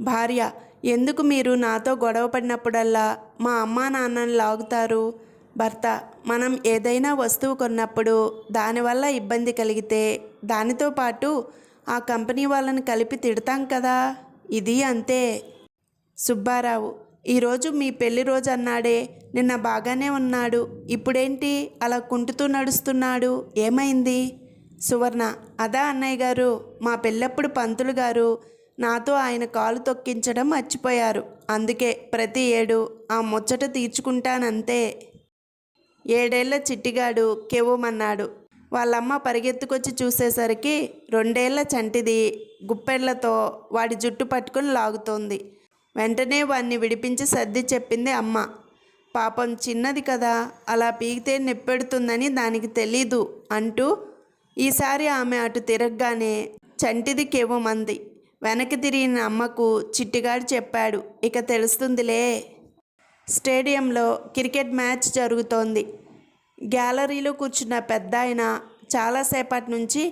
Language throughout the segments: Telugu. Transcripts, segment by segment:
భార్య ఎందుకు మీరు నాతో గొడవ పడినప్పుడల్లా మా అమ్మా నాన్నని లాగుతారు? భర్త మనం ఏదైనా వస్తువు కొన్నప్పుడు దానివల్ల ఇబ్బంది కలిగితే దానితో పాటు ఆ కంపెనీ వాళ్ళని కలిపి తిడతాం కదా? ఇది అంతే. సుబ్బారావు ఈరోజు మీ పెళ్ళి రోజు అన్నాడే నిన్న బాగానే ఉన్నాడు ఇప్పుడేంటి అలా కుంటుతూ నడుస్తున్నాడు? ఏమైంది? సువర్ణ అదా అన్నయ్య గారు మా పెళ్ళప్పుడు పంతులు గారు నాతో ఆయన కాలు తొక్కించడం మర్చిపోయారు. అందుకే ప్రతి ఏడు ఆ ముచ్చట తీర్చుకుంటానంతే. ఏడేళ్ళ చిట్టిగాడు కెవ్వమన్నాడు. వాళ్ళమ్మ పరిగెత్తుకొచ్చి చూసేసరికి రెండేళ్ళ చంటిది గుప్పెళ్ళతో వాడి జుట్టు పట్టుకుని లాగుతోంది. వెంటనే వాణ్ణి విడిపించి సర్ది చెప్పింది అమ్మ. పాపం చిన్నది కదా అలా పీకితే నిప్పెడుతుందని దానికి తెలీదు అంటూ ఈసారి ఆమె అటు తిరగగానే చంటిది కేవమంది వెనక్కి తిరిగిన అమ్మకు చిట్టిగాడు చెప్పాడు ఇక తెలుస్తుందిలే. స్టేడియంలో క్రికెట్ మ్యాచ్ జరుగుతోంది. గ్యాలరీలో కూర్చున్న పెద్ద ఆయన చాలాసేపటి నుంచి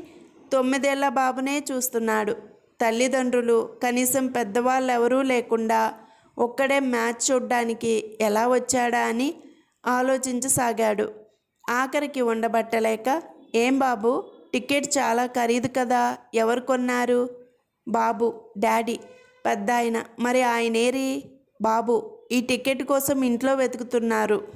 తొమ్మిదేళ్ళ బాబునే చూస్తున్నాడు. తల్లిదండ్రులు కనీసం పెద్దవాళ్ళు ఎవరూ లేకుండా ఒక్కడే మ్యాచ్ చూడ్డానికి ఎలా వచ్చాడా అని ఆలోచించసాగాడు. ఆఖరికి ఉండబట్టలేక ఏం బాబు టికెట్ చాలా ఖరీదు కదా ఎవరు కొన్నారు? బాబు డాడీ పెద్ద ఆయన మరి ఆయనేరి? బాబు ఈ టికెట్ కోసం ఇంట్లో వెతుకుతున్నారు.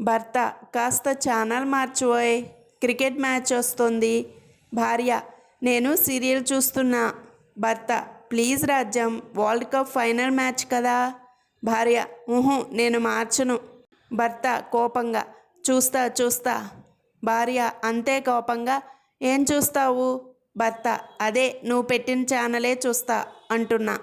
భర్త కాస్త ఛానల్ మార్చువోయ్. క్రికెట్ మ్యాచ్ వస్తుంది. భార్య నేను సీరియల్ చూస్తున్నా. భర్త ప్లీజ్ రాజ్యం వరల్డ్ కప్ ఫైనల్ మ్యాచ్ కదా. భార్య ఊహు నేను మార్చను. భర్త కోపంగా చూస్తా చూస్తా. భార్య అంతే కోపంగా ఏం చూస్తావు? భర్త అదే నువ్వు పెట్టిన ఛానలే చూస్తా అంటున్నా.